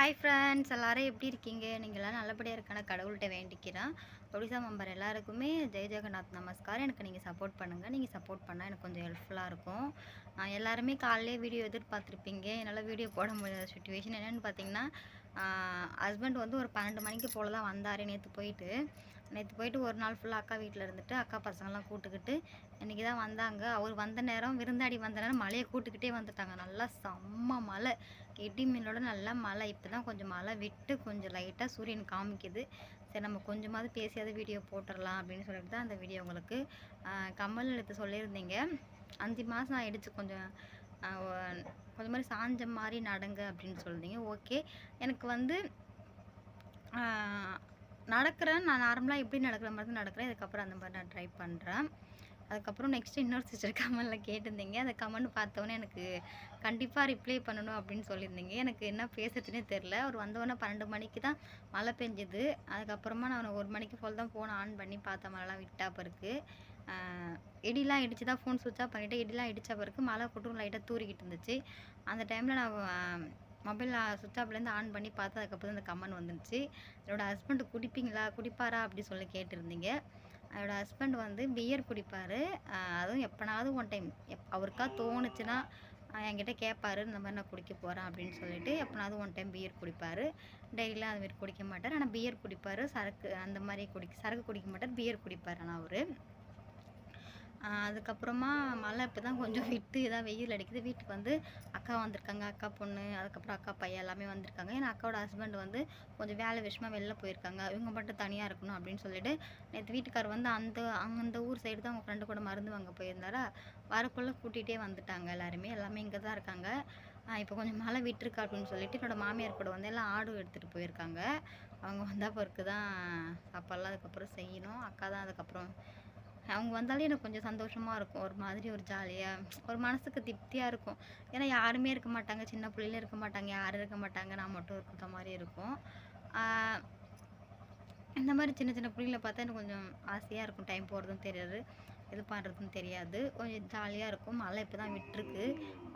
Hi friends எல்லோரும் எப்படி இருக்கீங்க? நீங்களாம் நல்லபடியாக இருக்கான கடவுள்கிட்ட வேண்டிக்கிறேன். ஒடிசா மெம்பர் எல்லாருக்குமே ஜெய் ஜெகநாத் நமஸ்கார் எனக்கு நீங்கள் சப்போர்ட் பண்ணுங்கள் நீங்கள் சப்போர்ட் பண்ணால் எனக்கு கொஞ்சம் ஹெல்ப்ஃபுல்லாக இருக்கும். எல்லாருமே காலையிலே வீடியோ எதிர்பார்த்துருப்பீங்க. என்னால் வீடியோ போட முடியாத சுச்சுவேஷன் என்னென்னு பார்த்தீங்கன்னா ஹஸ்பண்ட் வந்து ஒரு பன்னெண்டு மணிக்கு போல் தான் வந்தார். நேற்று போயிட்டு நேற்று போயிட்டு ஒரு நாள் ஃபுல்லாக அக்கா வீட்டில் இருந்துட்டு அக்கா பசங்கள்லாம் கூட்டுக்கிட்டு இன்றைக்கி தான் வந்தாங்க. அவர் வந்த நேரம் விருந்தாடி வந்த நேரம் மழையை கூட்டுக்கிட்டே வந்துட்டாங்க. நல்லா செம்ம மழை. இடி மீனோட நல்லா மழை. இப்போ தான் கொஞ்சம் மழை விட்டு கொஞ்சம் லைட்டாக சூரியன் காமிக்குது. சரி நம்ம கொஞ்சமாவது பேசியாவது வீடியோ போட்டுடலாம் அப்படின்னு சொல்லிட்டு தான் அந்த வீடியோ உங்களுக்கு கமல் எடுத்து சொல்லியிருந்தீங்க. அஞ்சு மாதம் ஆகிடுச்சு கொஞ்சம் கொஞ்சம் மாதிரி சாஞ்ச மாதிரி நடங்க அப்படின்னு சொல்லியிருந்தீங்க ஓகே எனக்கு வந்து நடக்கிறேன். நான் நார்மலாக எப்படி நடக்கிற மாதிரி தான் நடக்கிறேன். இதுக்கப்புறம் அந்த மாதிரி நான் ட்ரை பண்ணுறேன் அதுக்கப்புறம் நெக்ஸ்ட் இன்னொரு சிஸ்டர் கமெண்டில் கேட்டிருந்தீங்க. அந்த கமெண்ட் பார்த்தோன்னே எனக்கு கண்டிப்பாக ரிப்ளை பண்ணணும் அப்படின்னு சொல்லியிருந்தீங்க. எனக்கு என்ன பேசுறதுனே தெரில அவர் வந்தவொடனே பன்னெண்டு மணிக்கு தான் மழை பெஞ்சுது. அதுக்கப்புறமா நான் ஒரு மணிக்கு போல் தான் ஃபோன் ஆன் பண்ணி பார்த்த மழைலாம் விட்டா இடிலாம் இடித்து தான் ஃபோன் சுவிட்ச் ஆஃப் பண்ணிவிட்டு இடிலாம் இடித்த பிறகு மழை கொட்டும் லைட்டாக தூரிக்கிட்டு இருந்துச்சு. அந்த டைமில் நான் மொபைல் சுவிட்ச் ஆஃப்லேருந்து ஆன் பண்ணி பார்த்து அதுக்கப்புறம் அந்த கமெண்ட் வந்துருச்சு. என்னோடய ஹஸ்பண்டு குடிப்பீங்களா குடிப்பாரா அப்படி சொல்லி கேட்டிருந்தீங்க. என்னோடய ஹஸ்பண்ட் வந்து பியர் குடிப்பார். அதுவும் எப்போனாவது ஒன் டைம் எப் அவருக்கா தோணுச்சுன்னா என்கிட்ட கேட்பாரு இந்த மாதிரி நான் குடிக்க போகிறேன் அப்படின்னு சொல்லிட்டு எப்போனாவது ஒன் டைம் பியர் குடிப்பார். டெய்லியெலாம் அதுமாரி குடிக்க மாட்டார். ஆனால் பியர் குடிப்பார் சரக்கு அந்த மாதிரி குடிக்க சரக்கு குடிக்க மாட்டார் பியர் குடிப்பார் ஆனால் அவர். அதுக்கப்புறமா மழை இப்போ தான் கொஞ்சம் விட்டு இதாக வெயில் அடிக்குது. வீட்டுக்கு வந்து அக்கா வந்திருக்காங்க. அக்கா பொண்ணு அதுக்கப்புறம் அக்கா பையன் எல்லாமே வந்திருக்காங்க. ஏன்னா அக்காவோட ஹஸ்பண்ட் வந்து கொஞ்சம் வேலை விஷயமாக வெளில போயிருக்காங்க. இவங்க மட்டும் தனியாக இருக்கணும் அப்படின்னு சொல்லிட்டு நேற்று வீட்டுக்கார் வந்து அந்த அந்த ஊர் சைடு தான் அவங்க ஃப்ரெண்டு கூட மருந்து வாங்க போயிருந்தாரா? வரக்குள்ளே கூட்டிகிட்டே வந்துட்டாங்க எல்லாருமே. எல்லாமே இங்கே தான் இருக்காங்க இப்போ கொஞ்சம் மழை விட்டுருக்கா அப்படின்னு சொல்லிட்டு என்னோடய மாமியார் கூட வந்து எல்லாம் ஆடு எடுத்துகிட்டு போயிருக்காங்க. அவங்க வந்தால் பிறகு தான் சாப்பாடெலாம் அதுக்கப்புறம் செய்யணும். அக்கா தான் அதுக்கப்புறம் அவங்க வந்தாலே எனக்கு கொஞ்சம் சந்தோஷமாக இருக்கும். ஒரு மாதிரி ஒரு ஜாலியாக ஒரு மனசுக்கு திருப்தியாக இருக்கும். ஏன்னா யாருமே இருக்க மாட்டாங்க. சின்ன பிள்ளைகளும் இருக்க மாட்டாங்க. யாரும் இருக்க மாட்டாங்க. நான் மட்டும் இருக்கிற மாதிரி இருக்கும். இந்த மாதிரி சின்ன சின்ன பிள்ளைங்கள பார்த்தா எனக்கு கொஞ்சம் ஆசையாக இருக்கும். டைம் போகிறதும் தெரியாது. இது பண்ணுறதுன்னு தெரியாது. கொஞ்சம் ஜாலியாக இருக்கும். மழை இப்போ தான் விட்டுருக்கு.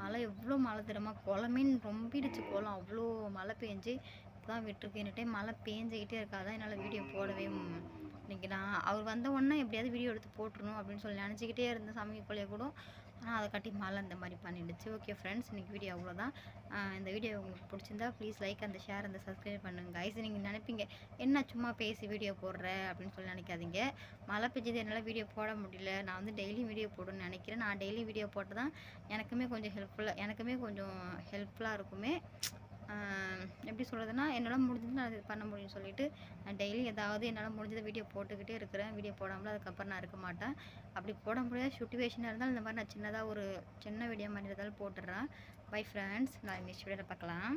மழை எவ்வளோ மழை தெரியுமா குளமேன்னு ரொம்பிடுச்சு. குளம் அவ்வளோ மழை பெஞ்சு இப்போ தான் விட்டுருக்கு. என்ன டைம் மழை பேஞ்சிக்கிட்டே இருக்காதான் என்னால் வீடியோ போடவே இன்றைக்கி நான் அவர் வந்த உடனே எப்படியாவது வீடியோ எடுத்து போட்டுருணும் அப்படின்னு சொல்லி நினச்சிக்கிட்டே இருந்தேன் சமைக்கக்குள்ளே கூட. ஆனால் அதை கட்டி மழை இந்த மாதிரி பண்ணிடுச்சு. ஓகே ஃப்ரெண்ட்ஸ் இன்றைக்கி வீடியோ அவ்வளோதான் இந்த வீடியோ உங்களுக்கு பிடிச்சிருந்தா ப்ளீஸ் லைக் அந்த ஷேர் அந்த சப்ஸ்கிரைப் பண்ணுங்கள் ஐஸ் நீங்கள் நினைப்பீங்க என்ன சும்மா பேசி வீடியோ போடுற? அப்படின்னு சொல்லி நினைக்காதீங்க. மழை பெஞ்சது என்னால் வீடியோ போட முடியல. நான் வந்து டெய்லியும் வீடியோ போடணும்னு நினைக்கிறேன். நான் டெய்லி வீடியோ போட்டு தான் எனக்குமே கொஞ்சம் ஹெல்ப்ஃபுல்லாக எனக்குமே கொஞ்சம் ஹெல்ப்ஃபுல்லாக இருக்குமே. எப்படி சொல்கிறதுனா என்னால் முடிஞ்சது நான் இது பண்ண முடியும்னு சொல்லிட்டு நான் டெய்லி ஏதாவது என்னால் முடிஞ்சதை வீடியோ போட்டுக்கிட்டே இருக்கிறேன். வீடியோ போடாமல் அதுக்கப்புறம் நான் இருக்க மாட்டேன். அப்படி போட முடியாத சுட்டுவேஷனாக இருந்தாலும் இந்த மாதிரி நான் சின்னதாக ஒரு சின்ன வீடியோ மாதிரி இருந்தாலும் போட்டுடுறேன். பை ஃப்ரெண்ட்ஸ் நான் நெக்ஸ்ட் வீடியோவில் பார்க்கலாம்.